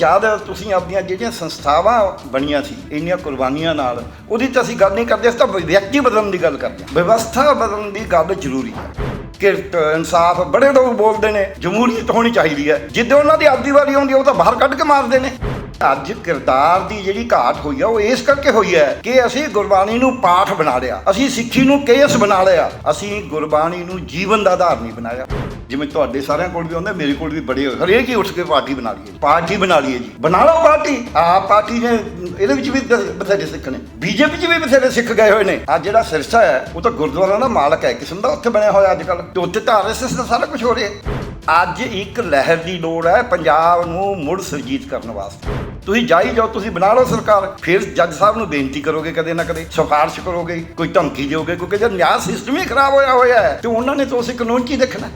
ਜਦ ਤੁਸੀਂ ਆਪਣੀਆਂ ਜਿਹੜੀਆਂ ਸੰਸਥਾਵਾਂ ਬਣੀਆਂ ਸੀ ਇੰਨੀਆਂ ਕੁਰਬਾਨੀਆਂ ਨਾਲ ਉਹਦੀ ਤਾਂ ਅਸੀਂ ਗੱਲ ਨਹੀਂ ਕਰਦੇ ਅਸੀਂ ਤਾਂ ਵਿਅਕਤੀ ਬਦਲਣ ਦੀ ਗੱਲ ਕਰਦੇ ਹਾਂ। ਵਿਵਸਥਾ ਬਦਲਣ ਦੀ ਗੱਲ ਜ਼ਰੂਰੀ ਹੈ। ਕਿਰਤ ਇਨਸਾਫ ਬੜੇ ਲੋਕ ਬੋਲਦੇ ਨੇ ਜਮਹੂਰੀਅਤ ਹੋਣੀ ਚਾਹੀਦੀ ਹੈ। ਜਿੱਦਾਂ ਉਹਨਾਂ ਦੀ ਆਪਦੀ ਵਾਰੀ ਆਉਂਦੀ ਹੈ, ਉਹ ਤਾਂ ਬਾਹਰ ਕੱਢ ਕੇ ਮਾਰਦੇ ਨੇ। ਅੱਜ ਕਿਰਦਾਰ ਦੀ ਜਿਹੜੀ ਘਾਟ ਹੋਈ ਆ, ਉਹ ਇਸ ਕਰਕੇ ਹੋਈ ਹੈ ਕਿ ਅਸੀਂ ਗੁਰਬਾਣੀ ਨੂੰ ਪਾਠ ਬਣਾ ਲਿਆ। ਅਸੀਂ ਸਿੱਖੀ ਨੂੰ ਕੇਸ ਬਣਾ ਲਿਆ। ਅਸੀਂ ਗੁਰਬਾਣੀ ਨੂੰ ਜੀਵਨ ਦਾ ਆਧਾਰ ਨਹੀਂ ਬਣਾਇਆ। ਜਿਵੇਂ ਤੁਹਾਡੇ ਸਾਰਿਆਂ ਕੋਲ ਵੀ ਹੁੰਦਾ ਮੇਰੇ ਕੋਲ ਵੀ ਬੜੇ ਹਰੇਕ ਹੀ ਉੱਠ ਕੇ ਪਾਰਟੀ ਬਣਾ ਲਈਏ। ਪਾਰਟੀ ਬਣਾ ਲਈਏ ਜੀ। ਬਣਾ ਲਓ ਪਾਰਟੀ ਆਪ ਪਾਰਟੀ ਨੇ, ਇਹਦੇ ਵਿੱਚ ਵੀ ਬਥੇਰੇ ਸਿੱਖ ਨੇ। ਬੀਜੇਪੀ 'ਚ ਵੀ ਬਥੇਰੇ ਸਿੱਖ ਗਏ ਹੋਏ ਨੇ। ਆ ਜਿਹੜਾ ਸਿਰਸਾ ਹੈ, ਉਹ ਤਾਂ ਗੁਰਦੁਆਰਾ ਦਾ ਮਾਲਕ ਹੈ। ਕਿਸਮ ਦਾ ਉੱਥੇ ਬਣਿਆ ਹੋਇਆ ਅੱਜ ਕੱਲ ਤੇ ਉੱਥੇ ਤਾਂ ਆਰਐਸਐਸ ਦਾ ਸਾਰਾ ਕੁਝ ਹੋ ਰਿਹਾ। ਅੱਜ ਇੱਕ ਲਹਿਰ ਦੀ ਲੋੜ ਹੈ ਪੰਜਾਬ ਨੂੰ ਮੁੜ ਸੁਰਜੀਤ ਕਰਨ ਵਾਸਤੇ। ਤੁਸੀਂ ਜਾਈ ਜਾਓ, ਤੁਸੀਂ ਬਣਾ ਲਓ ਸਰਕਾਰ। ਫਿਰ ਜੱਜ ਸਾਹਿਬ ਨੂੰ ਬੇਨਤੀ ਕਰੋਗੇ ਕਦੇ ਨਾ ਕਦੇ ਸਿਫਾਰਿਸ਼ ਕਰੋਗੇ, ਕੋਈ ਧਮਕੀ ਦਿਓਗੇ, ਕਿਉਂਕਿ ਜਦ ਨਿਆਂ ਸਿਸਟਮ ਹੀ ਖਰਾਬ ਹੋਇਆ ਹੋਇਆ ਹੈ, ਤੇ ਉਹਨਾਂ ਨੇ ਤਾਂ ਉਸੇ ਕਾਨੂੰਨ 'ਚ ਹੀ ਦੇਖਣਾ।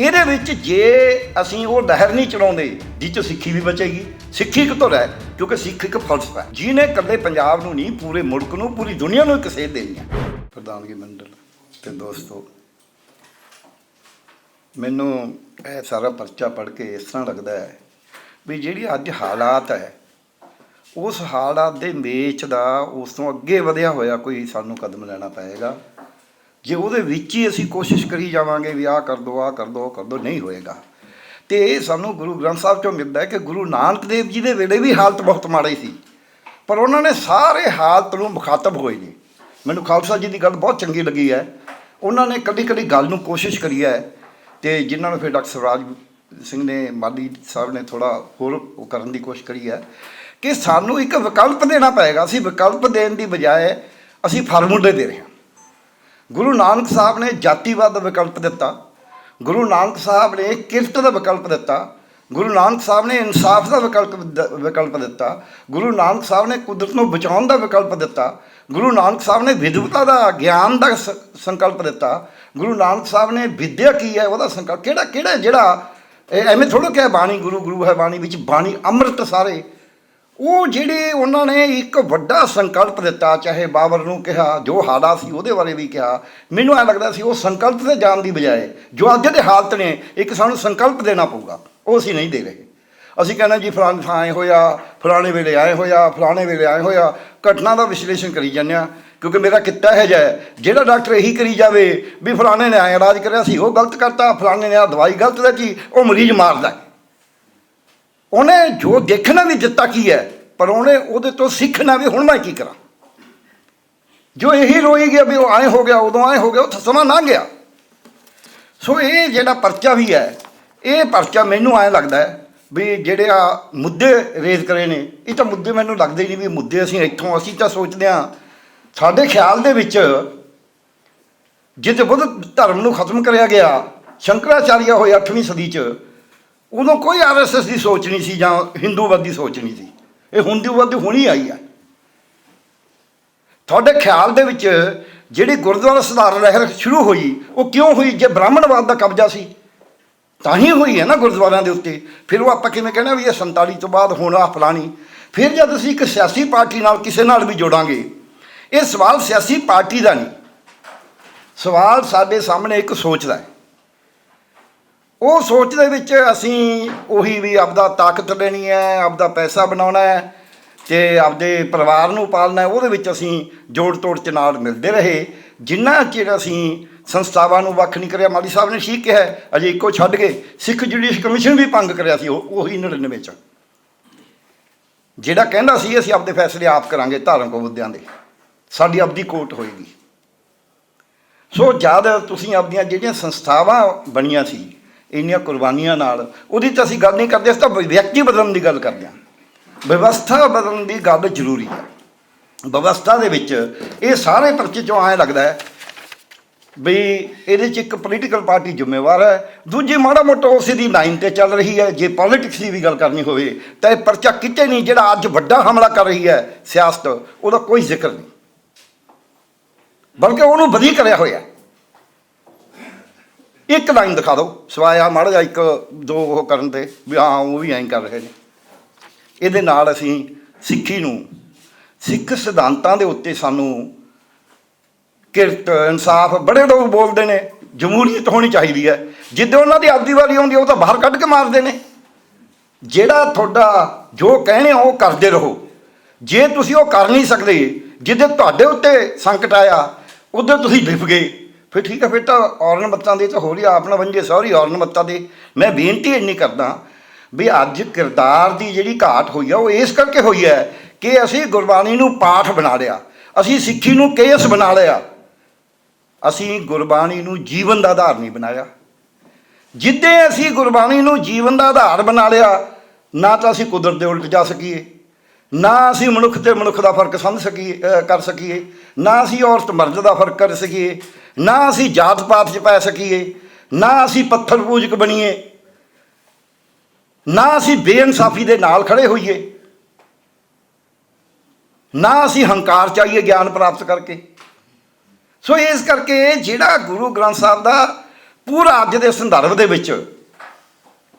ਇਹਦੇ ਵਿੱਚ ਜੇ ਅਸੀਂ ਉਹ ਲਹਿਰ ਨਹੀਂ ਚਲਾਉਂਦੇ, ਜਿਹ ਸਿੱਖੀ ਵੀ ਬਚੇਗੀ। ਸਿੱਖੀ ਕਿਤੋਂ ਰਹਿ ਕਿਉਂਕਿ ਸਿੱਖ ਇੱਕ ਫਲਸਫਾ ਹੈ। ਜਿਹਨੇ ਇਕੱਲੇ ਪੰਜਾਬ ਨੂੰ ਨਹੀਂ, ਪੂਰੇ ਮੁਲਕ ਨੂੰ, ਪੂਰੀ ਦੁਨੀਆ ਨੂੰ ਇੱਕ ਸੇਧ ਦੇਣੀ ਹੈ। ਪ੍ਰਧਾਨਗੀ ਮੰਡਲ ਤੇ ਦੋਸਤੋ, ਮੈਨੂੰ ਇਹ ਸਾਰਾ ਪਰਚਾ ਪੜ੍ਹ ਕੇ ਇਸ ਤਰ੍ਹਾਂ ਲੱਗਦਾ ਹੈ ਵੀ ਜਿਹੜੀ ਅੱਜ ਹਾਲਾਤ ਹੈ ਉਸ ਹਾਲਾਤ ਦੇ ਮੇਚ ਦਾ ਉਸ ਤੋਂ ਅੱਗੇ ਵਧਿਆ ਹੋਇਆ ਕੋਈ ਸਾਨੂੰ ਕਦਮ ਲੈਣਾ ਪਏਗਾ। ਜੇ ਉਹਦੇ ਵਿੱਚ ਹੀ ਅਸੀਂ ਕੋਸ਼ਿਸ਼ ਕਰੀ ਜਾਵਾਂਗੇ ਵੀ ਆਹ ਕਰ ਦੋ, ਆਹ ਕਰ ਦੋ ਉਹ ਕਰ ਦੋ, ਨਹੀਂ ਹੋਏਗਾ। ਤੇ ਇਹ ਸਾਨੂੰ ਗੁਰੂ ਗ੍ਰੰਥ ਸਾਹਿਬ ਚੋਂ ਮਿਲਦਾ ਹੈ ਕਿ ਗੁਰੂ ਨਾਨਕ ਦੇਵ ਜੀ ਦੇ ਵੇਲੇ ਵੀ ਹਾਲਤ ਬਹੁਤ ਮਾੜੀ ਸੀ। ਪਰ ਉਹਨਾਂ ਨੇ ਸਾਰੇ ਹਾਲਤ ਨੂੰ ਮੁਖਾਤਬ ਹੋਏ ਨੇ। ਮੈਨੂੰ ਖਾਲਸਾ ਜੀ ਦੀ ਗੱਲ ਬਹੁਤ ਚੰਗੀ ਲੱਗੀ ਹੈ। ਉਹਨਾਂ ਨੇ ਕਦੀ ਕਦੀ ਗੱਲ ਨੂੰ ਕੋਸ਼ਿਸ਼ ਕਰੀ ਹੈ ਤੇ ਜਿਨ੍ਹਾਂ ਨੂੰ ਫਿਰ ਡਾਕਟਰ ਸਵਰਾਜ ਸਿੰਘ ਨੇ, ਮਾਲੀ ਸਾਹਿਬ ਨੇ ਥੋੜਾ ਹੋਰ ਉਹ ਕਰਨ ਦੀ ਕੋਸ਼ਿਸ਼ ਕਰੀ ਹੈ ਕਿ ਸਾਨੂੰ ਇੱਕ ਵਿਕਲਪ ਦੇਣਾ ਪਏਗਾ। ਅਸੀਂ ਵਿਕਲਪ ਦੇਣ ਦੀ ਬਜਾਏ ਅਸੀਂ ਫਾਰਮੂਲੇ ਦੇ ਰਹੇ ਹਾਂ। ਗੁਰੂ ਨਾਨਕ ਸਾਹਿਬ ਨੇ ਜਾਤੀਵਾਦ ਦਾ ਵਿਕਲਪ ਦਿੱਤਾ। ਗੁਰੂ ਨਾਨਕ ਸਾਹਿਬ ਨੇ ਕਿਰਤ ਦਾ ਵਿਕਲਪ ਦਿੱਤਾ। ਗੁਰੂ ਨਾਨਕ ਸਾਹਿਬ ਨੇ ਇਨਸਾਫ ਦਾ ਵਿਕਲਪ ਵਿਕਲਪ ਦਿੱਤਾ। ਗੁਰੂ ਨਾਨਕ ਸਾਹਿਬ ਨੇ ਕੁਦਰਤ ਨੂੰ ਬਚਾਉਣ ਦਾ ਵਿਕਲਪ ਦਿੱਤਾ। ਗੁਰੂ ਨਾਨਕ ਸਾਹਿਬ ਨੇ ਵਿਦਵਤਾ ਦਾ ਗਿਆਨ ਦਾ ਸੰਕਲਪ ਦਿੱਤਾ। ਗੁਰੂ ਨਾਨਕ ਸਾਹਿਬ ਨੇ ਵਿਦਿਆ ਕੀ ਹੈ ਉਹਦਾ ਸੰਕਲਪ ਕਿਹੜਾ ਕਿਹੜਾ ਜਿਹੜਾ ਇਹ ਐਵੇਂ ਥੋੜ੍ਹਾ ਕਿ ਬਾਣੀ, ਗੁਰੂ ਗੁਰੂ ਹੈ ਬਾਣੀ ਵਿੱਚ, ਬਾਣੀ ਅੰਮ੍ਰਿਤ ਸਾਰੇ। ਉਹ ਜਿਹੜੇ ਉਹਨਾਂ ਨੇ ਇੱਕ ਵੱਡਾ ਸੰਕਲਪ ਦਿੱਤਾ, ਚਾਹੇ ਬਾਬਰ ਨੂੰ ਕਿਹਾ, ਜੋ ਹਾਲਾ ਸੀ ਉਹਦੇ ਬਾਰੇ ਵੀ ਕਿਹਾ, ਮੈਨੂੰ ਐ ਲੱਗਦਾ ਸੀ ਉਹ ਸੰਕਲਪ ਤੇ ਜਾਣ ਦੀ ਬਜਾਏ, ਜੋ ਅੱਜ ਦੇ ਹਾਲਤ ਨੇ, ਇੱਕ ਸਾਨੂੰ ਸੰਕਲਪ ਦੇਣਾ ਪਊਗਾ, ਉਹ ਅਸੀਂ ਨਹੀਂ ਦੇ ਰਹੇ। ਅਸੀਂ ਕਹਿੰਦੇ ਜੀ ਫਲਾਣੇ ਥਾਂ ਆਏ ਹੋਇਆ ਫਲਾਣੇ ਵੇਲੇ ਆਏ ਹੋਇਆ ਫਲਾਣੇ ਵੇਲੇ ਆਏ ਹੋਇਆ ਘਟਨਾ ਦਾ ਵਿਸ਼ਲੇਸ਼ਣ ਕਰੀ ਜਾਂਦੇ ਹਾਂ, ਕਿਉਂਕਿ ਮੇਰਾ ਕਿੱਤਾ ਹੈ ਜਿਹਾ ਜਿਹੜਾ ਡਾਕਟਰ ਇਹੀ ਕਰੀ ਜਾਵੇ ਵੀ ਫਲਾਣੇ ਨੇ ਐਂ ਇਲਾਜ ਕਰਿਆ ਸੀ, ਉਹ ਗਲਤ ਕਰਤਾ, ਫਲਾਣੇ ਨੇ ਆ ਦਵਾਈ ਗਲਤ ਦਿੱਤੀ, ਉਹ ਮਰੀਜ਼ ਮਾਰਦਾ ਉਹਨੇ ਜੋ ਦੇਖਣਾ ਵੀ ਦਿੱਤਾ ਕੀ ਹੈ, ਪਰ ਉਹਨੇ ਉਹਦੇ ਤੋਂ ਸਿੱਖਣਾ ਵੀ ਹੁਣ ਮੈਂ ਕੀ ਕਰਾਂ। ਜੋ ਇਹੀ ਰੋਈ ਗਿਆ ਵੀ ਉਹ ਆਏ ਹੋ ਗਿਆ, ਉਦੋਂ ਆਏ ਹੋ ਗਿਆ ਉਹ ਸਮਾਂ ਨਾ ਗਿਆ। ਸੋ ਇਹ ਜਿਹੜਾ ਪਰਚਾ ਵੀ ਹੈ, ਇਹ ਪਰਚਾ ਮੈਨੂੰ ਐਂ ਲੱਗਦਾ ਹੈ ਵੀ ਜਿਹੜੇ ਆ ਮੁੱਦੇ ਰੇਜ਼ ਕਰੇ ਨੇ, ਇਹ ਤਾਂ ਮੁੱਦੇ ਮੈਨੂੰ ਲੱਗਦੇ ਹੀ ਨਹੀਂ ਵੀ ਮੁੱਦੇ ਅਸੀਂ ਇੱਥੋਂ ਅਸੀਂ ਤਾਂ ਸੋਚਦੇ ਹਾਂ। ਸਾਡੇ ਖਿਆਲ ਦੇ ਵਿੱਚ ਜਿੱਥੇ ਬੁੱਧ ਧਰਮ ਨੂੰ ਖਤਮ ਕਰਿਆ ਗਿਆ, ਸ਼ੰਕਰਾਚਾਰੀਆ ਹੋਏ 8ਵੀਂ ਸਦੀ 'ਚ, ਉਦੋਂ ਕੋਈ ਆਰਐਸਐਸ ਦੀ ਸੋਚ ਨਹੀਂ ਸੀ ਜਾਂ ਹਿੰਦੂਵਾਦੀ ਸੋਚ ਨਹੀਂ ਸੀ। ਇਹ ਹਿੰਦੂਵਾਦੀ ਦੀ ਹੁਣੀ ਆਈ ਆ। ਤੁਹਾਡੇ ਖਿਆਲ ਦੇ ਵਿੱਚ ਜਿਹੜੀ ਗੁਰਦੁਆਰਾ ਸੁਧਾਰ ਲਹਿਰ ਸ਼ੁਰੂ ਹੋਈ, ਉਹ ਕਿਉਂ ਹੋਈ? ਜੇ ਬ੍ਰਾਹਮਣਵਾਦ ਦਾ ਕਬਜ਼ਾ ਸੀ। ਤਾਂ ਹੀ ਹੋਈ ਹੈ ਨਾ ਗੁਰਦੁਆਰਿਆਂ ਦੇ ਉੱਤੇ। ਫਿਰ ਉਹ ਆਪਾਂ ਕਿਵੇਂ ਕਹਿਣਾ ਵੀ ਇਹ 47 ਤੋਂ ਬਾਅਦ ਹੋਣਾ ਫਲਾਣੀ। ਫਿਰ ਜਦ ਅਸੀਂ ਇੱਕ ਸਿਆਸੀ ਪਾਰਟੀ ਨਾਲ ਕਿਸੇ ਨਾਲ ਵੀ ਜੋੜਾਂਗੇ, ਇਹ ਸਵਾਲ ਸਿਆਸੀ ਪਾਰਟੀ ਦਾ ਨਹੀਂ। ਸਵਾਲ ਸਾਡੇ ਸਾਹਮਣੇ ਇੱਕ ਸੋਚ ਦਾ ਹੈ। ਉਹ ਸੋਚ ਦੇ ਵਿੱਚ ਅਸੀਂ ਉਹੀ ਵੀ ਆਪਦਾ ਤਾਕਤ ਲੈਣੀ ਹੈ, ਆਪਦਾ ਪੈਸਾ ਬਣਾਉਣਾ ਹੈ ਤੇ ਆਪਦੇ ਪਰਿਵਾਰ ਨੂੰ ਪਾਲਣਾ ਉਹਦੇ ਵਿੱਚ ਅਸੀਂ ਜੋੜ ਤੋੜ ਚ ਨਾਲ ਮਿਲਦੇ ਰਹੇ। ਜਿੰਨਾ ਚਿਰ ਅਸੀਂ ਸੰਸਥਾਵਾਂ ਨੂੰ ਵੱਖ ਨਹੀਂ ਕਰਿਆ, ਮਾਲੀ ਸਾਹਿਬ ਨੇ ਠੀਕ ਕਿਹਾ ਅਜੇ ਇੱਕੋ ਛੱਡ ਕੇ ਸਿੱਖ ਜੁਡੀਸ਼ ਕਮਿਸ਼ਨ ਵੀ ਭੰਗ ਕਰਿਆ ਸੀ, ਉਹ ਉਹੀ 99 ਚ। ਜਿਹੜਾ ਕਹਿੰਦਾ ਸੀ, ਅਸੀਂ ਆਪਦੇ ਫੈਸਲੇ ਆਪ ਕਰਾਂਗੇ ਧਾਰਮਿਕ ਮੁੱਦਿਆਂ ਦੇ। ਸਾਡੀ ਆਪਦੀ ਕੋਰਟ ਹੋਏਗੀ। ਸੋ ਜਦ ਤੁਸੀਂ ਆਪਦੀਆਂ ਜਿਹੜੀਆਂ ਸੰਸਥਾਵਾਂ ਬਣੀਆਂ ਸੀ, ਇੰਨੀਆਂ ਕੁਰਬਾਨੀਆਂ ਨਾਲ, ਉਹਦੀ ਤਾਂ ਅਸੀਂ ਗੱਲ ਨਹੀਂ ਕਰਦੇ, ਅਸੀਂ ਤਾਂ ਵਿਅਕਤੀ ਬਦਲਣ ਦੀ ਗੱਲ ਕਰਦੇ ਹਾਂ। ਵਿਵਸਥਾ ਬਦਲਣ ਦੀ ਗੱਲ ਜ਼ਰੂਰੀ ਹੈ। ਵਿਵਸਥਾ ਦੇ ਵਿੱਚ ਇਹ ਸਾਰੇ ਪਰਚੇ ਚੋਂ ਐਂ ਲੱਗਦਾ ਹੈ ਵੀ ਇਹਦੇ 'ਚ ਇੱਕ ਪੋਲੀਟੀਕਲ ਪਾਰਟੀ ਜ਼ਿੰਮੇਵਾਰ ਹੈ। ਦੂਜੀ ਮਾੜਾ ਮੋਟਾ ਉਸੇ ਦੀ ਲਾਈਨ ਤੇ ਚੱਲ ਰਹੀ ਹੈ। ਜੇ ਪੋਲਿਟਿਕਸ ਦੀ ਵੀ ਗੱਲ ਕਰਨੀ ਹੋਵੇ, ਤਾਂ ਇਹ ਪਰਚਾ ਕਿਤੇ ਨਹੀਂ, ਜਿਹੜਾ ਅੱਜ ਵੱਡਾ ਹਮਲਾ ਕਰ ਰਹੀ ਹੈ ਸਿਆਸਤ, ਉਹਦਾ ਕੋਈ ਜ਼ਿਕਰ ਨਹੀਂ। ਬਲਕਿ ਉਹਨੂੰ ਵਧੀ ਕਰਿਆ ਹੋਇਆ। ਇੱਕ ਲਾਈਨ ਦਿਖਾ ਦਿਓ। ਸਵਾਇਆ ਮਾੜਾ ਜਿਹਾ ਇੱਕ, ਦੋ ਉਹ ਕਰਨ ਤੇ, ਵੀ ਹਾਂ, ਉਹ ਵੀ ਐਂ ਕਰ ਰਹੇ ਨੇ। ਇਹਦੇ ਨਾਲ ਅਸੀਂ ਸਿੱਖੀ ਨੂੰ, ਸਿੱਖ ਸਿਧਾਂਤਾਂ ਦੇ ਉੱਤੇ ਸਾਨੂੰ ਕਿਰਤ ਇਨਸਾਫ, ਬੜੇ ਲੋਕ ਬੋਲਦੇ ਨੇ, ਜਮਹੂਰੀਅਤ ਹੋਣੀ ਚਾਹੀਦੀ ਹੈ। ਜਿੱਦਾਂ ਉਹਨਾਂ ਦੀ ਆਪਦੀ ਵਾਰੀ ਆਉਂਦੀ ਉਹ ਤਾਂ ਬਾਹਰ ਕੱਢ ਕੇ ਮਾਰਦੇ ਨੇ। ਜਿਹੜਾ ਤੁਹਾਡਾ ਜੋ ਕਹਿਣੇ ਆ, ਉਹ ਕਰਦੇ ਰਹੋ। ਜੇ ਤੁਸੀਂ ਉਹ ਕਰ ਨਹੀਂ ਸਕਦੇ, ਜਿੱਦੇ ਤੁਹਾਡੇ ਉੱਤੇ ਸੰਕਟ ਆਇਆ, ਉਧਰ ਤੁਸੀਂ ਡਿੱਬ ਗਏ। ਫਿਰ ਠੀਕ ਹੈ, ਫਿਰ ਤਾਂ ਔਰਨ ਮੱਤਾਂ ਦੇ ਤਾਂ ਹੋ ਰਹੀ ਆਪਣਾ ਵੰਜੇ ਸੌਰੀ ਔਰਨ ਮੱਤਾਂ ਦੇ। ਮੈਂ ਬੇਨਤੀ ਇੰਨੀ ਕਰਦਾ ਵੀ ਅੱਜ ਕਿਰਦਾਰ ਦੀ ਜਿਹੜੀ ਘਾਟ ਹੋਈ ਆ, ਉਹ ਇਸ ਕਰਕੇ ਹੋਈ ਹੈ ਕਿ ਅਸੀਂ ਗੁਰਬਾਣੀ ਨੂੰ ਪਾਠ ਬਣਾ ਲਿਆ। ਅਸੀਂ ਸਿੱਖੀ ਨੂੰ ਕੇਸ ਬਣਾ ਲਿਆ। ਅਸੀਂ ਗੁਰਬਾਣੀ ਨੂੰ ਜੀਵਨ ਦਾ ਆਧਾਰ ਨਹੀਂ ਬਣਾਇਆ। ਜਿੱਦੇ ਅਸੀਂ ਗੁਰਬਾਣੀ ਨੂੰ ਜੀਵਨ ਦਾ ਆਧਾਰ ਬਣਾ ਲਿਆ, ਨਾ ਤਾਂ ਅਸੀਂ ਕੁਦਰਤ ਦੇ ਉਲਟ ਜਾ ਸਕੀਏ, ਨਾ ਅਸੀਂ ਮਨੁੱਖ ਤੇ ਮਨੁੱਖ ਦਾ ਫ਼ਰਕ ਸਮਝ ਸਕੀਏ ਕਰ ਸਕੀਏ, ਨਾ ਅਸੀਂ ਔਰਤ ਮਰਦ ਦਾ ਫ਼ਰਕ ਕਰ ਸਕੀਏ, ਨਾ ਅਸੀਂ ਜਾਤ ਪਾਤ 'ਚ ਪੈ ਸਕੀਏ, ਨਾ ਅਸੀਂ ਪੱਥਰ ਪੂਜਕ ਬਣੀਏ, ਨਾ ਅਸੀਂ ਬੇਇਨਸਾਫੀ ਦੇ ਨਾਲ ਖੜੇ ਹੋਈਏ, ਨਾ ਅਸੀਂ ਹੰਕਾਰ ਚਾਹੀਏ ਗਿਆਨ ਪ੍ਰਾਪਤ ਕਰਕੇ। ਸੋ ਇਸ ਕਰਕੇ ਜਿਹੜਾ ਗੁਰੂ ਗ੍ਰੰਥ ਸਾਹਿਬ ਦਾ ਪੂਰਾ ਅੱਜ ਦੇ ਸੰਦਰਭ ਦੇ ਵਿੱਚ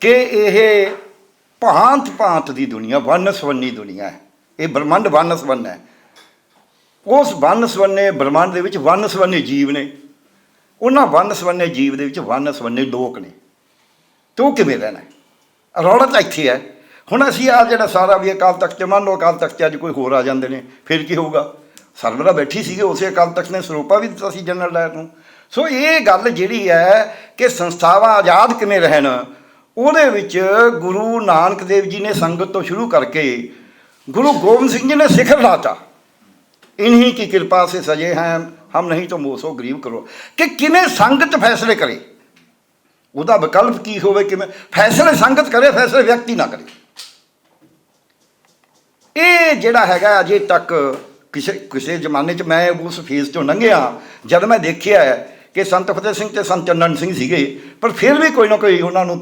ਕਿ ਇਹ ਭਾਂਤ ਭਾਂਤ ਦੀ ਦੁਨੀਆ ਵੰਨ ਸਵੰਨੀ ਦੁਨੀਆ ਹੈ, ਇਹ ਬ੍ਰਹਮੰਡ ਵੰਨ ਸਵੰਨ ਹੈ, ਉਸ ਵੰਨ ਸਵੰਨੇ ਬ੍ਰਹਮੰਡ ਦੇ ਵਿੱਚ ਵੰਨ ਸਵੰਨੇ ਜੀਵ ਨੇ, ਉਹਨਾਂ ਵੰਨ ਸਵੰਨੇ ਜੀਵ ਦੇ ਵਿੱਚ ਵੰਨ ਸਵੰਨੇ ਲੋਕ ਨੇ, ਤੇ ਉਹ ਕਿਵੇਂ ਰਹਿਣਾ ਹੈ? ਰੌਲਾ ਤਾਂ ਇੱਥੇ ਹੈ, ਹੁਣ ਅਸੀਂ ਆ ਜਿਹੜਾ ਸਾਰਾ ਵੀ ਅਕਾਲ ਤਖਤ 'ਚ ਮੰਨ ਲਓ, ਅਕਾਲ ਤਖਤ ਅੱਜ ਕੋਈ ਹੋਰ ਆ ਜਾਂਦੇ ਨੇ, ਫਿਰ ਕੀ ਹੋਊਗਾ? ਸਰਵਰਾ ਬੈਠੀ ਸੀਗੇ, ਉਸੇ ਅਕਾਲ ਤਖਤ ਨੇ ਸਰੂਪਾ ਵੀ ਦਿੱਤਾ ਸੀ ਜਨਰਲ ਡਾਇਰ ਨੂੰ। ਸੋ ਇਹ ਗੱਲ ਜਿਹੜੀ ਹੈ ਕਿ ਸੰਸਥਾਵਾਂ ਆਜ਼ਾਦ ਕਿਵੇਂ ਰਹਿਣ, ਉਹਦੇ ਵਿੱਚ ਗੁਰੂ ਨਾਨਕ ਦੇਵ ਜੀ ਨੇ ਸੰਗਤ ਤੋਂ ਸ਼ੁਰੂ ਕਰਕੇ ਗੁਰੂ ਗੋਬਿੰਦ ਸਿੰਘ ਜੀ ਨੇ ਸਿਖਰ ਲਾਤਾ। ਇਨਹੀ ਕੀ ਕਿਰਪਾ ਸੇ ਸਜੇ हैं ਹਮ ਨਹੀਂ ਤਾਂ ਮੋਸੋ ਗਰੀਬ ਕਰੋ। ਕਿ ਕਿਵੇਂ ਸੰਗਤ ਫੈਸਲੇ ਕਰੇ? ਉਹਦਾ ਵਿਕਲਪ ਕੀ ਹੋਵੇ ਕਿਵੇਂ? ਫੈਸਲੇ ਸੰਗਤ ਕਰੇ, ਫੈਸਲੇ ਵਿਅਕਤੀ ਨਾ ਕਰੇ। ਇਹ ਜਿਹੜਾ ਹੈਗਾ ਅਜੇ ਤੱਕ ਕਿਸੇ ਕਿਸੇ ਜ਼ਮਾਨੇ 'ਚ ਮੈਂ ਉਸ ਫੇਜ਼ 'ਚੋਂ ਲੰਘਿਆ, ਜਦ ਮੈਂ ਦੇਖਿਆ ਕਿ ਸੰਤ ਫਤਿਹ ਸਿੰਘ ਤੇ ਸੰਤ ਚੰਨਨ ਸਿੰਘ ਸੀਗੇ, ਪਰ ਫਿਰ ਵੀ ਕੋਈ ਨਾ ਕੋਈ ਉਹਨਾਂ ਨੂੰ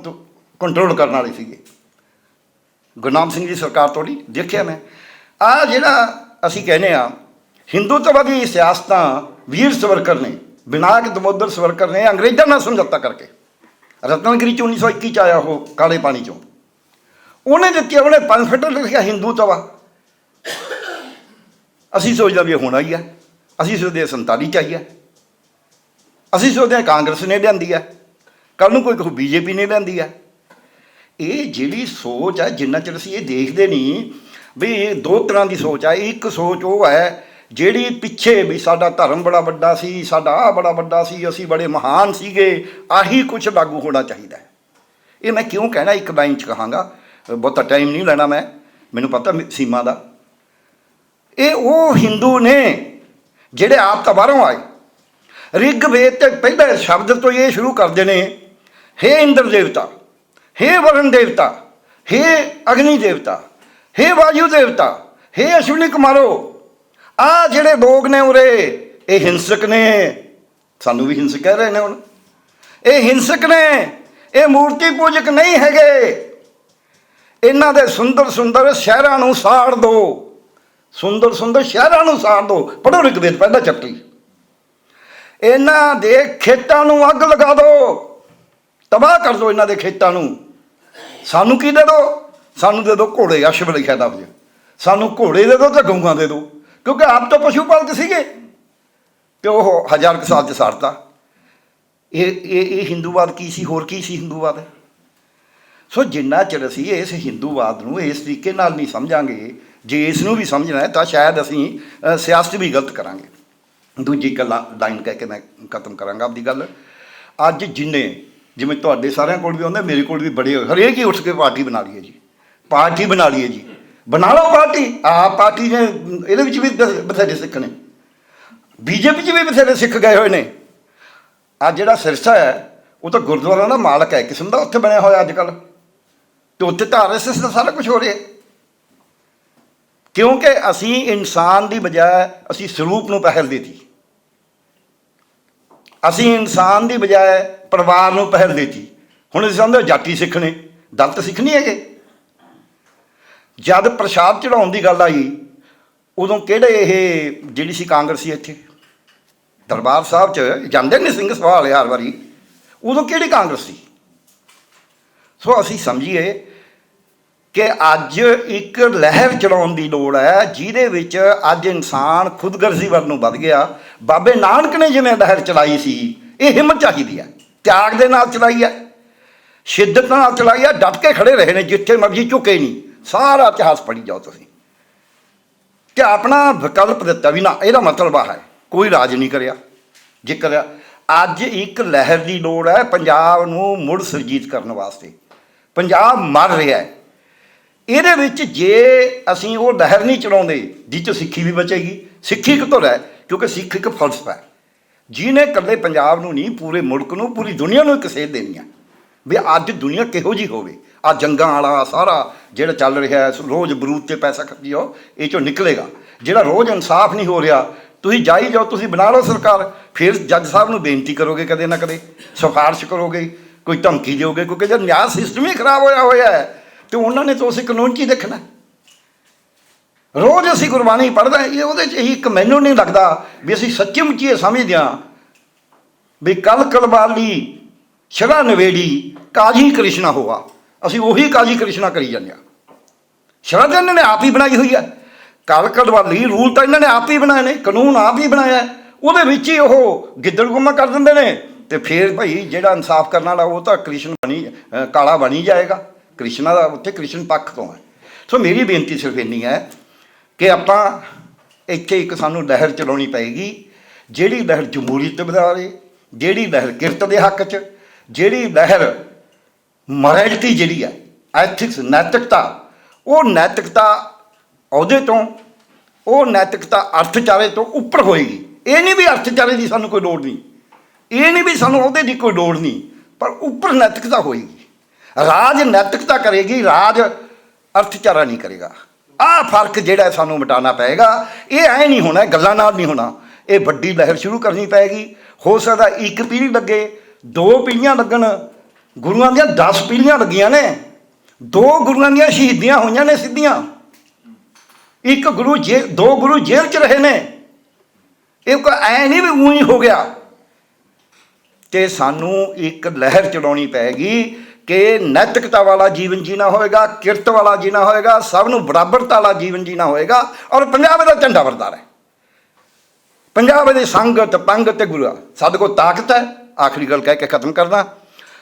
ਕੰਟਰੋਲ ਕਰਨ ਵਾਲੇ ਸੀਗੇ। ਗੁਰਨਾਮ ਸਿੰਘ ਦੀ ਸਰਕਾਰ ਤੋਂ ਨਹੀਂ, ਦੇਖਿਆ ਮੈਂ। ਆ ਜਿਹੜਾ ਅਸੀਂ ਕਹਿੰਦੇ ਆ ਹਿੰਦੂਤਵਾਦੀ ਸਿਆਸਤਾਂ ਵੀਰ ਸਵਰਕਰ ਨੇ, ਵਿਨਾਇਕ ਦਮੋਦਰ ਸਵਰਕਰ ਨੇ ਅੰਗਰੇਜ਼ਾਂ ਨਾਲ ਸਮਝੌਤਾ ਕਰਕੇ, ਰਤਨਗਿਰੀ ਚ 1921 ਚ ਆਇਆ ਉਹ ਕਾਲੇ ਪਾਣੀ ਚੋਂ। ਉਹਨੇ ਦਿੱਤੀ, ਉਹਨੇ ਪੰਜ ਫਿੱਟ ਲਿਖਿਆ ਹਿੰਦੂਤਵਾ। ਅਸੀਂ ਸੋਚਦਾ ਵੀ ਇਹ ਹੋਣਾ ਹੀ ਹੈ ਅਸੀਂ ਸੋਚਦੇ ਹਾਂ 47 ਚ ਆਈ ਹੈ ਅਸੀਂ ਸੋਚਦੇ ਹਾਂ ਕਾਂਗਰਸ ਨੇ ਲਿਆਂਦੀ ਹੈ ਕੱਲ ਨੂੰ ਕੋਈ ਕਹੂ ਬੀਜੇਪੀ ਨੇ ਲਿਆਂਦੀ ਹੈ ਇਹ ਜਿਹੜੀ ਸੋਚ ਹੈ ਜਿੰਨਾ ਚਿਰ ਅਸੀਂ ਇਹ ਦੇਖਦੇ ਨਹੀਂ, ਵੀ ਇਹ ਦੋ ਤਰ੍ਹਾਂ ਦੀ ਸੋਚ ਹੈ ਇੱਕ ਸੋਚ ਉਹ ਹੈ, ਜਿਹੜੀ ਪਿੱਛੇ ਵੀ ਸਾਡਾ ਧਰਮ ਬੜਾ ਵੱਡਾ ਸੀ, ਸਾਡਾ ਆ ਬੜਾ ਵੱਡਾ ਸੀ, ਅਸੀਂ ਬੜੇ ਮਹਾਨ ਸੀਗੇ, ਆਹੀ ਕੁਝ ਲਾਗੂ ਹੋਣਾ ਚਾਹੀਦਾ ਹੈ। ਇਹ ਮੈਂ ਕਿਉਂ ਕਹਿਣਾ, ਇੱਕ ਲਾਈਨ ਚ ਕਹਾਂਗਾ। ਬਹੁਤਾ ਟਾਈਮ ਨਹੀਂ ਲੈਣਾ ਮੈਂ। ਮੈਨੂੰ ਪਤਾ ਸੀਮਾ ਦਾ। ਇਹ ਉਹ ਹਿੰਦੂ ਨੇ ਜਿਹੜੇ ਆਪ ਤਾਂ ਬਾਹਰੋਂ ਆਏ। ਰਿਗਵੇਦ ਤੇ ਪਹਿਲੇ ਸ਼ਬਦ ਤੋਂ ਇਹ ਸ਼ੁਰੂ ਕਰਦੇ ਨੇ, ਹੇ ਇੰਦਰ ਦੇਵਤਾ, ਹੇ ਵਰਣ ਦੇਵਤਾ, ਹੇ ਅਗਨੀ ਦੇਵਤਾ, ਹੇ ਵਾਯੂ ਦੇਵਤਾ, ਹੇ ਅਸ਼ਵਨੀ ਕੁਮਾਰੋ, ਆ ਜਿਹੜੇ ਲੋਕ ਨੇ ਉਰੇ, ਇਹ ਹਿੰਸਕ ਨੇ। ਸਾਨੂੰ ਵੀ ਹਿੰਸਕ ਕਹਿ ਰਹੇ ਨੇ ਹੁਣ। ਇਹ ਹਿੰਸਕ ਨੇ, ਇਹ ਮੂਰਤੀ ਪੂਜਕ ਨਹੀਂ ਹੈਗੇ। ਇਹਨਾਂ ਦੇ ਸੁੰਦਰ ਸੁੰਦਰ ਸ਼ਹਿਰਾਂ ਨੂੰ ਸਾੜ ਦੋ। ਸੁੰਦਰ ਸੁੰਦਰ ਸ਼ਹਿਰਾਂ ਨੂੰ ਸਾੜ ਦੋ। ਪੜੋ ਰਿਗਵੇਦ ਪਹਿਲਾ ਚੱਪੀ। ਇਹਨਾਂ ਦੇ ਖੇਤਾਂ ਨੂੰ ਅੱਗ ਲਗਾ ਦਿਓ ਤਬਾਹ ਕਰ ਦਿਓ ਇਹਨਾਂ ਦੇ ਖੇਤਾਂ ਨੂੰ। ਸਾਨੂੰ ਕੀ ਦੇ ਦਿਓ ਸਾਨੂੰ ਦੇ ਦਿਓ ਘੋੜੇ ਅਸ਼ਵ ਲਿਖਿਆ ਦਾ ਜੀ ਸਾਨੂੰ ਘੋੜੇ ਦੇ ਦਿਓ ਤੇ ਗਊਆਂ ਦੇ ਦਿਓ ਕਿਉਂਕਿ ਆਪ ਤਾਂ ਪਸ਼ੂ ਪਾਲਕ ਸੀਗੇ। ਤੇ ਉਹ ਹਜ਼ਾਰ ਕੁ ਸਾਲ ਚ ਸਾੜਤਾ ਇਹ ਇਹ ਇਹ ਹਿੰਦੂਵਾਦ ਕੀ ਸੀ? ਹੋਰ ਕੀ ਸੀ ਹਿੰਦੂਵਾਦ? ਸੋ ਜਿੰਨਾ ਚਿਰ ਅਸੀਂ ਇਸ ਹਿੰਦੂਵਾਦ ਨੂੰ ਇਸ ਤਰੀਕੇ ਨਾਲ ਨਹੀਂ ਸਮਝਾਂਗੇ ਜੇ ਇਸ ਨੂੰ ਵੀ ਸਮਝਣਾ ਹੈ, ਤਾਂ ਸ਼ਾਇਦ ਅਸੀਂ ਸਿਆਸਤ ਵੀ ਗਲਤ ਕਰਾਂਗੇ। ਦੂਜੀ ਗੱਲਾਂ ਲਾਈਨ ਕਹਿ ਕੇ ਮੈਂ ਖਤਮ ਕਰਾਂਗਾ ਆਪਦੀ ਗੱਲ। ਅੱਜ ਜਿੰਨੇ, ਜਿਵੇਂ ਤੁਹਾਡੇ ਸਾਰਿਆਂ ਕੋਲ ਵੀ ਆਉਂਦੇ, ਮੇਰੇ ਕੋਲ ਵੀ ਬੜੇ ਹੋਏ। ਹਰੇਕ ਹੀ ਉੱਠ ਕੇ ਪਾਰਟੀ ਬਣਾ ਲਈਏ ਜੀ। ਪਾਰਟੀ ਬਣਾ ਲਈਏ ਜੀ। ਬਣਾ ਲਓ ਪਾਰਟੀ। ਆ ਪਾਰਟੀ ਨੇ, ਇਹਦੇ ਵਿੱਚ ਵੀ ਬਥੇਰੇ ਸਿੱਖ ਨੇ। ਬੀਜੇਪੀ 'ਚ ਵੀ ਬਥੇਰੇ ਸਿੱਖ ਗਏ ਹੋਏ ਨੇ। ਆ ਜਿਹੜਾ ਸਿਰਸਾ ਹੈ, ਉਹ ਤਾਂ ਗੁਰਦੁਆਰਾ ਦਾ ਮਾਲਕ ਹੈ। ਕਿਸਮ ਦਾ ਉੱਥੇ ਬਣਿਆ ਹੋਇਆ ਅੱਜ ਕੱਲ੍ਹ। ਤੇ ਉੱਥੇ ਤਾਂ ਆਰਐਸਐਸ ਦਾ ਸਾਰਾ ਕੁਝ ਹੋ ਰਿਹਾ। ਕਿਉਂਕਿ ਅਸੀਂ ਇਨਸਾਨ ਦੀ ਬਜਾਏ ਅਸੀਂ ਸਰੂਪ ਨੂੰ ਪਹਿਲ ਦਿੱਤੀ। ਅਸੀਂ ਇਨਸਾਨ ਦੀ ਬਜਾਏ ਪਰਿਵਾਰ ਨੂੰ ਪਹਿਲ ਦਿੱਤੀ। ਹੁਣ ਅਸੀਂ ਸਮਝਦੇ ਜਾਤੀ ਸਿੱਖਣੇ ਦਲਤ ਦਲਿਤ ਸਿੱਖ ਨਹੀਂ ਹੈਗੇ। ਜਦ ਪ੍ਰਸ਼ਾਦ ਚੜਾਉਣ ਦੀ ਗੱਲ ਆਈ, ਉਦੋਂ ਕਿਹੜੇ ਇਹ ਜਿਹੜੀ ਸੀ ਕਾਂਗਰਸੀ ਇੱਥੇ? ਦਰਬਾਰ ਸਾਹਿਬ 'ਚ ਜਾਂਦੇ ਨੇ ਸਿੰਘ ਸਵਾਲ ਹਰ ਵਾਰੀ। ਉਦੋਂ ਕਿਹੜੀ ਕਾਂਗਰਸ ਸੀ? ਸੋ ਅਸੀਂ ਸਮਝੀਏ ਕਿ ਅੱਜ ਇੱਕ ਲਹਿਰ ਚਲਾਉਣ ਦੀ ਲੋੜ ਹੈ, ਜਿਹਦੇ ਵਿੱਚ ਅੱਜ ਇਨਸਾਨ ਖੁਦਗਰਜ਼ੀ ਵੱਲ ਨੂੰ ਵੱਧ ਗਿਆ। ਬਾਬੇ ਨਾਨਕ ਨੇ ਜਿਵੇਂ ਲਹਿਰ ਚਲਾਈ ਸੀ, ਇਹ ਹਿੰਮਤ ਚਾਹੀਦੀ ਹੈ। ਤਿਆਗ ਦੇ ਨਾਲ ਚਲਾਈ ਹੈ, ਸ਼ਿੱਦਤ ਨਾਲ ਚਲਾਈ ਹੈ, ਡਟ ਕੇ ਖੜੇ ਰਹੇ ਨੇ, ਜਿੱਥੇ ਮਰਜ਼ੀ ਝੁਕੇ ਨਹੀਂ। ਸਾਰਾ ਇਤਿਹਾਸ ਪੜ੍ਹੀ ਜਾਓ ਤੁਸੀਂ। ਕਿ ਆਪਣਾ ਵਿਕਲਪ ਦਿੱਤਾ ਵੀ ਨਾ, ਇਹਦਾ ਮਤਲਬ ਆ ਹੈ, ਕੋਈ ਰਾਜ ਨਹੀਂ ਕਰਿਆ ਜੇ ਕਰਿਆ ਅੱਜ ਇੱਕ ਲਹਿਰ ਦੀ ਲੋੜ ਹੈ, ਪੰਜਾਬ ਨੂੰ ਮੁੜ ਸੁਰਜੀਤ ਕਰਨ ਵਾਸਤੇ। ਪੰਜਾਬ ਮਰ ਰਿਹਾ ਹੈ। ਇਹਦੇ ਵਿੱਚ ਜੇ ਅਸੀਂ ਉਹ ਲਹਿਰ ਨਹੀਂ ਚਲਾਉਂਦੇ ਜਿਹ 'ਚ ਸਿੱਖੀ ਵੀ ਬਚੇਗੀ। ਸਿੱਖੀ ਇੱਕ ਕਿਤੋਂ ਰਹਿ ਕਿਉਂਕਿ ਸਿੱਖ ਇੱਕ ਫਲਸਫਾ ਹੈ। ਜਿਹਨੇ ਇਕੱਲੇ ਪੰਜਾਬ ਨੂੰ ਨਹੀਂ, ਪੂਰੇ ਮੁਲਕ ਨੂੰ, ਪੂਰੀ ਦੁਨੀਆ ਨੂੰ ਇੱਕ ਸੇਧ ਦੇਣੀ ਆ ਵੀ ਅੱਜ ਦੁਨੀਆ ਕਿਹੋ ਜੀ ਹੋਵੇ? ਆ ਜੰਗਾਂ ਵਾਲਾ ਸਾਰਾ ਜਿਹੜਾ ਚੱਲ ਰਿਹਾ ਰੋਜ਼ ਬਰੂਦ ਤੇ ਪੈਸਾ ਖਰਚੀ ਖਰਚੀਓ ਇਹ ਚੋਂ ਨਿਕਲੇਗਾ। ਜਿਹੜਾ ਰੋਜ਼ ਇਨਸਾਫ ਨਹੀਂ ਹੋ ਰਿਹਾ, ਤੁਸੀਂ ਜਾਈ ਜਾਓ, ਤੁਸੀਂ ਬਣਾ ਲਓ ਸਰਕਾਰ। ਫਿਰ ਜੱਜ ਸਾਹਿਬ ਨੂੰ ਬੇਨਤੀ ਕਰੋਗੇ ਕਦੇ ਨਾ ਕਦੇ, ਸਿਫਾਰਿਸ਼ ਕਰੋਗੇ, ਕੋਈ ਧਮਕੀ ਦਿਓਗੇ, ਕਿਉਂਕਿ ਜਦ ਨਿਆਂ ਸਿਸਟਮ ਹੀ ਖਰਾਬ ਹੋਇਆ ਹੋਇਆ ਹੈ ਤੇ ਉਹਨਾਂ ਨੇ ਤਾਂ ਅਸੀਂ ਕਾਨੂੰਨ 'ਚ ਹੀ ਦੇਖਣਾ। ਰੋਜ਼ ਅਸੀਂ ਗੁਰਬਾਣੀ ਪੜ੍ਹਦਾ ਇਹ ਉਹਦੇ 'ਚ ਇਹੀ ਇੱਕ ਮੈਨੂੰ ਨਹੀਂ ਲੱਗਦਾ ਵੀ ਅਸੀਂ ਸੱਚੀ ਮੁੱਚੀ ਇਹ ਸਮਝਦੇ ਹਾਂ। ਵੀ ਕਲ ਕਲਵਾਲੀ ਸ਼ਰਾ ਨਵੇੜੀ, ਕਾਜੀ ਕ੍ਰਿਸ਼ਨਾ ਹੋਆ। ਅਸੀਂ ਉਹੀ ਕਾਜੀ ਕ੍ਰਿਸ਼ਨਾ ਕਰੀ ਜਾਂਦੇ ਹਾਂ। ਸ਼ਰਾ ਤਾਂ ਇਹਨਾਂ ਨੇ ਆਪ ਹੀ ਬਣਾਈ ਹੋਈ ਹੈ। ਕੱਲ ਕਲਵਾਲੀ ਰੂਲ ਤਾਂ ਇਹਨਾਂ ਨੇ ਆਪ ਹੀ ਬਣਾਏ ਨੇ, ਕਾਨੂੰਨ ਆਪ ਹੀ ਬਣਾਇਆ ਉਹਦੇ ਵਿੱਚ ਹੀ ਉਹ ਗਿੱਦੜ ਗੁੰਮਾ ਕਰ ਦਿੰਦੇ ਨੇ। ਤੇ ਫਿਰ ਭਾਈ ਜਿਹੜਾ ਇਨਸਾਫ ਕਰਨ ਵਾਲਾ ਉਹ ਤਾਂ ਕ੍ਰਿਸ਼ਨ ਬਣੀ ਕਾਲਾ ਬਣੀ ਜਾਏਗਾ। ਕ੍ਰਿਸ਼ਨਾ ਦਾ, ਉੱਥੇ ਕ੍ਰਿਸ਼ਨ ਪੱਖ ਤੋਂ ਹੈ। ਸੋ ਮੇਰੀ ਬੇਨਤੀ ਸਿਰਫ ਇੰਨੀ ਹੈ ਕਿ ਆਪਾਂ ਇੱਥੇ ਇੱਕ ਸਾਨੂੰ ਲਹਿਰ ਚਲਾਉਣੀ ਪਏਗੀ, ਜਿਹੜੀ ਲਹਿਰ ਜਮਹੂਰੀਅਤ ਵਧਾਵੇ ਜਿਹੜੀ ਲਹਿਰ ਕਿਰਤ ਦੇ ਹੱਕ 'ਚ, ਜਿਹੜੀ ਲਹਿਰ ਮੋਰੈਲਿਟੀ ਜਿਹੜੀ ਹੈ ਐਥਿਕਸ ਨੈਤਿਕਤਾ, ਉਹ ਨੈਤਿਕਤਾ ਅਹੁਦੇ ਤੋਂ, ਉਹ ਨੈਤਿਕਤਾ ਅਰਥਚਾਰੇ ਤੋਂ ਉੱਪਰ ਹੋਏਗੀ। ਇਹ ਨਹੀਂ ਵੀ ਅਰਥਚਾਰੇ ਦੀ ਸਾਨੂੰ ਕੋਈ ਲੋੜ ਨਹੀਂ, ਇਹ ਨਹੀਂ ਵੀ ਸਾਨੂੰ ਉਹਦੇ ਦੀ ਕੋਈ ਲੋੜ ਨਹੀਂ, ਪਰ ਉੱਪਰ ਨੈਤਿਕਤਾ ਹੋਏਗੀ। ਰਾਜ ਨੈਤਿਕਤਾ ਕਰੇਗੀ, ਰਾਜ ਅਰਥਚਾਰਾ ਨਹੀਂ ਕਰੇਗਾ। ਆਹ ਫ਼ਰਕ ਜਿਹੜਾ ਸਾਨੂੰ ਮਿਟਾਉਣਾ ਪਏਗਾ, ਇਹ ਐ ਨਹੀਂ ਹੋਣਾ ਗੱਲਾਂ ਨਾਲ ਨਹੀਂ ਹੋਣਾ। ਇਹ ਵੱਡੀ ਲਹਿਰ ਸ਼ੁਰੂ ਕਰਨੀ ਪਏਗੀ। ਹੋ ਸਕਦਾ ਇੱਕ ਪੀੜ੍ਹੀ ਲੱਗੇ, ਦੋ ਪੀੜ੍ਹੀਆਂ ਲੱਗਣ, ਗੁਰੂਆਂ ਦੀਆਂ 10 ਪੀੜ੍ਹੀਆਂ ਲੱਗੀਆਂ ਨੇ। ਦੋ ਗੁਰੂਆਂ ਦੀਆਂ ਸ਼ਹੀਦੀਆਂ ਹੋਈਆਂ ਨੇ ਸਿੱਧੀਆਂ। ਇੱਕ ਗੁਰੂ ਜੇ, ਦੋ ਗੁਰੂ ਜੇਲ੍ਹ 'ਚ ਰਹੇ ਨੇ। ਇਹ ਕੋਈ ਐ ਨਹੀਂ ਵੀ ਉਹੀ ਹੋ ਗਿਆ। ਤੇ ਸਾਨੂੰ ਇੱਕ ਲਹਿਰ ਚਲਾਉਣੀ ਪਏਗੀ ਕਿ ਨੈਤਿਕਤਾ ਵਾਲਾ ਜੀਵਨ ਜੀਣਾ ਹੋਏਗਾ, ਕਿਰਤ ਵਾਲਾ ਜੀਣਾ ਹੋਏਗਾ, ਸਭ ਨੂੰ ਬਰਾਬਰਤਾ ਵਾਲਾ ਜੀਵਨ ਜੀਣਾ ਹੋਏਗਾ ਔਰ ਪੰਜਾਬ ਦਾ ਝੰਡਾ ਵਰਦਾਰ ਹੈ ਪੰਜਾਬ ਦੀ ਸੰਗਤ, ਪੰਗਤ ਤੇ ਗੁਰੂ ਸਾਡੇ ਕੋਲ ਤਾਕਤ ਹੈ। ਆਖਰੀ ਗੱਲ ਕਹਿ ਕੇ ਖਤਮ ਕਰਦਾ।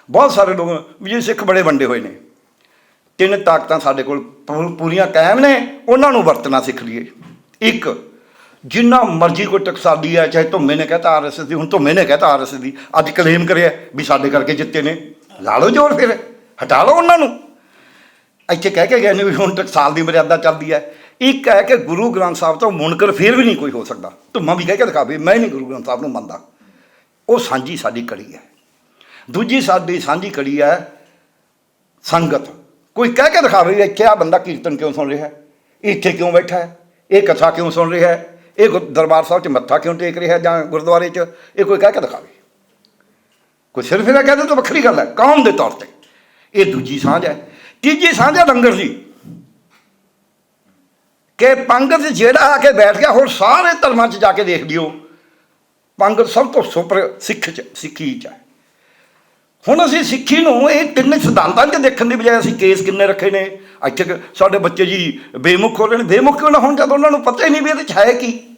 ਬਹੁਤ ਸਾਰੇ ਲੋਕ, ਵੀ ਜੀ ਸਿੱਖ ਬੜੇ ਵੰਡੇ ਹੋਏ ਨੇ। ਤਿੰਨ ਤਾਕਤਾਂ ਸਾਡੇ ਕੋਲ ਪੂ- ਪੂਰੀਆਂ ਕਾਇਮ ਨੇ, ਉਹਨਾਂ ਨੂੰ ਵਰਤਣਾ ਸਿੱਖ ਲਈਏ। ਇੱਕ, ਜਿੰਨਾ ਮਰਜ਼ੀ ਕੋਈ ਟਕਸਾਲੀ ਹੈ, ਚਾਹੇ ਧੁੰਮੇ ਨੇ ਕਹਤਾ ਆਰਐਸਐਸ ਦੀ, ਹੁਣ ਧੁੰਮੇ ਨੇ ਕਹਤਾ ਆਰਐਸਐਸ ਦੀ। ਅੱਜ ਕਲੇਮ ਕਰਿਆ ਵੀ ਸਾਡੇ ਕਰਕੇ ਜਿੱਤੇ ਨੇ। ਲਾ ਲਓ ਜੋਰ ਫਿਰ, ਹਟਾ ਲਓ ਉਹਨਾਂ ਨੂੰ। ਇੱਥੇ ਕਹਿ ਕੇ ਗਏ ਨੇ ਵੀ ਹੁਣ ਟਕਸਾਲ ਦੀ ਮਰਿਆਦਾ ਚੱਲਦੀ ਹੈ। ਇੱਕ ਹੈ ਕਿ ਗੁਰੂ ਗ੍ਰੰਥ ਸਾਹਿਬ ਤੋਂ ਮੁਨਕਰ ਫਿਰ ਵੀ ਨਹੀਂ ਕੋਈ ਹੋ ਸਕਦਾ। ਧੁੰਮਾ ਵੀ ਕਹਿ ਕੇ ਦਿਖਾਵੇ ਮੈਂ ਨਹੀਂ ਗੁਰੂ ਗ੍ਰੰਥ ਸਾਹਿਬ ਨੂੰ ਮੰਨਦਾ। ਉਹ ਸਾਂਝੀ ਸਾਡੀ ਕੜੀ ਹੈ। ਦੂਜੀ ਸਾਡੀ ਸਾਂਝੀ ਕੜੀ ਹੈ ਸੰਗਤ। ਕੋਈ ਕਹਿ ਕੇ ਦਿਖਾਵੇ ਵੀ ਇੱਥੇ ਆ ਬੰਦਾ ਕੀਰਤਨ ਕਿਉਂ ਸੁਣ ਰਿਹਾ ਹੈ? ਇੱਥੇ ਕਿਉਂ ਬੈਠਾ ਹੈ? ਇਹ ਕਥਾ ਕਿਉਂ ਸੁਣ ਰਿਹਾ ਹੈ? ਇਹ ਗੁਰ- ਦਰਬਾਰ ਸਾਹਿਬ 'ਚ ਮੱਥਾ ਕਿਉਂ ਟੇਕ ਰਿਹਾ ਜਾਂ ਗੁਰਦੁਆਰੇ 'ਚ? ਇਹ ਕੋਈ ਕਹਿ ਕੇ ਦਿਖਾਵੇ ਕੋਈ ਸਿਰਫ ਇਹਦਾ ਕਹਿੰਦੇ ਤਾਂ ਵੱਖਰੀ ਗੱਲ ਹੈ, ਕੌਮ ਦੇ ਤੌਰ ਤੇ। ਇਹ ਦੂਜੀ ਸਾਂਝ ਹੈ। ਤੀਜੀ ਸਾਂਝ ਹੈ ਲੰਗਰ ਦੀ। ਕਿ ਪੰਗਤ ਜਿਹੜਾ ਆ ਕੇ ਬੈਠ ਗਿਆ ਹੋਰ ਸਾਰੇ ਧਰਮਾਂ 'ਚ ਜਾ ਕੇ ਦੇਖ ਲਿਓ। ਪੰਗਤ ਸਭ ਤੋਂ ਸੁਪਰ ਸਿੱਖ 'ਚ, ਸਿੱਖੀ 'ਚ ਹੈ। ਹੁਣ ਅਸੀਂ ਸਿੱਖੀ ਨੂੰ ਇਹ ਤਿੰਨ ਸਿਧਾਂਤਾਂ 'ਚ ਦੇਖਣ ਦੀ ਬਜਾਏ ਅਸੀਂ ਕੇਸ ਕਿੰਨੇ ਰੱਖੇ ਨੇ। ਅੱਜ ਕਿ ਸਾਡੇ ਬੱਚੇ ਜੀ ਬੇਮੁਖ ਹੋ ਰਹੇ ਨੇ। ਬੇਮੁਖ ਕਿਉਂ ਨਾ ਹੋਣ, ਜਦੋਂ ਉਹਨਾਂ ਨੂੰ ਪਤਾ ਹੀ ਨਹੀਂ ਵੀ ਇਹਦੇ 'ਚ ਹੈ ਕੀ।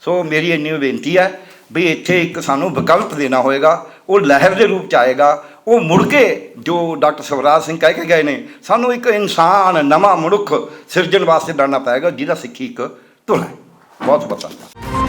ਸੋ ਮੇਰੀ ਇੰਨੀ ਬੇਨਤੀ ਹੈ ਵੀ ਇੱਥੇ ਇੱਕ ਸਾਨੂੰ ਵਿਕਲਪ ਦੇਣਾ ਹੋਏਗਾ, ਉਹ ਲਹਿਰ ਦੇ ਰੂਪ 'ਚ ਆਏਗਾ। ਉਹ ਮੁੜ ਕੇ ਜੋ ਡਾਕਟਰ ਸਵਰਾਜ ਸਿੰਘ ਕਹਿ ਕੇ ਗਏ ਨੇ, ਸਾਨੂੰ ਇੱਕ ਇਨਸਾਨ, ਨਵਾਂ ਮਨੁੱਖ ਸਿਰਜਣ ਵਾਸਤੇ ਡਰਨਾ ਪਏਗਾ, ਜਿਹਦਾ ਸਿੱਖੀ ਇੱਕ ਧੁਨ ਹੈ। ਬਹੁਤ ਬਹੁਤ ਧੰਨਵਾਦ।